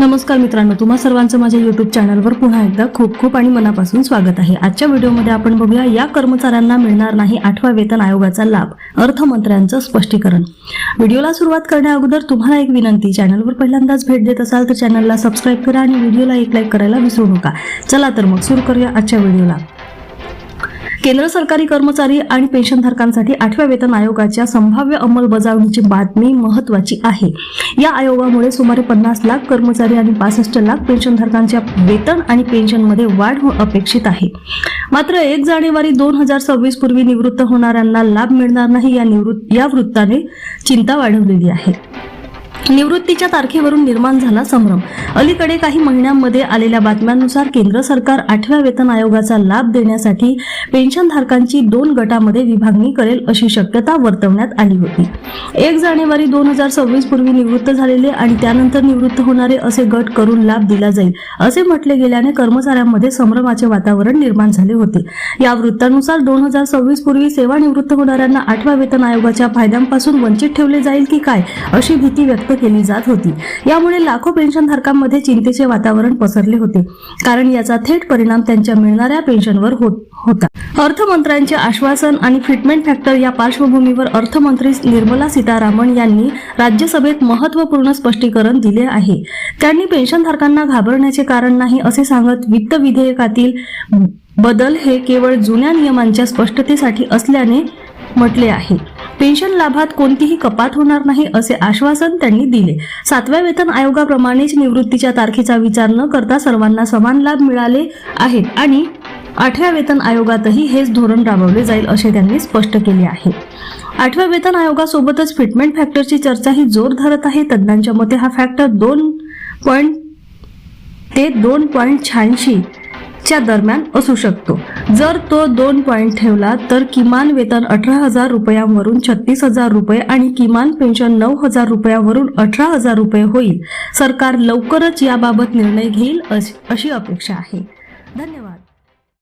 नमस्कार मित्रांनो तुम्हा सर्वांचं माझ्या युट्यूब चॅनलवर पुन्हा एकदा खूप खूप आणि मनापासून स्वागत आहे. आजच्या व्हिडिओमध्ये आपण बघूया या कर्मचाऱ्यांना मिळणार नाही आठवा वेतन आयोगाचा लाभ अर्थमंत्र्यांचं स्पष्टीकरण. व्हिडिओला सुरुवात करण्या अगोदर तुम्हाला एक विनंती चॅनलवर पहिल्यांदाच भेट देत असाल तर चॅनलला सबस्क्राईब करा आणि व्हिडिओला एक लाईक करायला विसरू नका. चला तर मग सुरू करूया आजच्या व्हिडिओला केंद्र सरकारी कर्मचारी आणि पेन्शनधारकांसाठी आठव्या वेतन आयोगाच्या संभाव्य अंमलबजावणीची बातमी महत्वाची आहे. या आयोगामुळे सुमारे पन्नास लाख कर्मचारी आणि पासष्ट लाख पेन्शनधारकांच्या वेतन आणि पेन्शनमध्ये वाढ अपेक्षित आहे. मात्र एक जानेवारी दोन हजार सव्वीस पूर्वी निवृत्त होणाऱ्यांना लाभ मिळणार नाही या निवृत्त या वृत्ताने चिंता वाढवलेली आहे. निवृत्तीच्या तारखेवरून निर्माण झाला संभ्रम. अलीकडे काही महिन्यांमध्ये आलेल्या बातम्यांनुसार केंद्र सरकार आठव्या वेतन आयोगाचा लाभ देण्यासाठी पेन्शनधारकांची दोन गटामध्ये विभागणी करेल अशी शक्यता वर्तवण्यात आली होती. एक जानेवारी दोन हजार सव्वीस पूर्वी निवृत्त झालेले आणि त्यानंतर निवृत्त होणारे असे गट करून लाभ दिला जाईल असे म्हटले गेल्याने कर्मचाऱ्यांमध्ये संभ्रमाचे वातावरण निर्माण झाले होते. या वृत्तानुसार दोन हजार सव्वीस पूर्वी सेवानिवृत्त होणाऱ्यांना आठव्या वेतन आयोगाच्या फायद्यांपासून वंचित ठेवले जाईल की काय अशी भीती व्यक्त केली जात होती. यामुळे लाखो पेन्शनधारकांमध्ये चिंतेचे वातावरण पसरले होते. कारण याचा थेट परिणाम त्यांच्या मिळणाऱ्या पेन्शनवर होत होता. अर्थमंत्र्यांचे आश्वासन आणि फिटमेंट फॅक्टर या पार्श्वभूमीवर अर्थमंत्री निर्मला सीतारामन यांनी राज्यसभेत महत्त्वपूर्ण स्पष्टीकरण दिले आहे. त्यांनी पेन्शनधारकांना घाबरण्याचे कारण नाही असे सांगत वित्त विधेयकातील बदल हे केवळ जुन्या नियमांच्या स्पष्टतेसाठी असल्याने म्हटले आहे. पेन्शन लाभात कोणतीही कपात होणार नाही असे आश्वासन त्यांनी दिले. सातव्या वेतन आयोगाप्रमाणेच निवृत्तीच्या तारखेचा विचार न करता सर्वांना समान लाभ मिळाले आहेत आणि आठव्या वेतन आयोगातही हेच धोरण राबवले जाईल असे त्यांनी स्पष्ट केले आहे. आठव्या वेतन आयोगासोबतच फिटमेंट फॅक्टरची चर्चाही जोर धरत आहे. तज्ज्ञांच्या मते हा फॅक्टर दोन पॉईंट ते दोन पॉईंट शहाऐंशी च्या दरम्यान असू शकतो. जर तो दोन पॉईंट ठेवला तर किमान वेतन अठरा हजार रुपयांवरून छत्तीस हजार रुपये आणि किमान पेन्शन नऊ हजार रुपयावरून अठरा हजार रुपये होईल. सरकार लवकरच याबाबत निर्णय घेईल अशी अशी अपेक्षा आहे. धन्यवाद.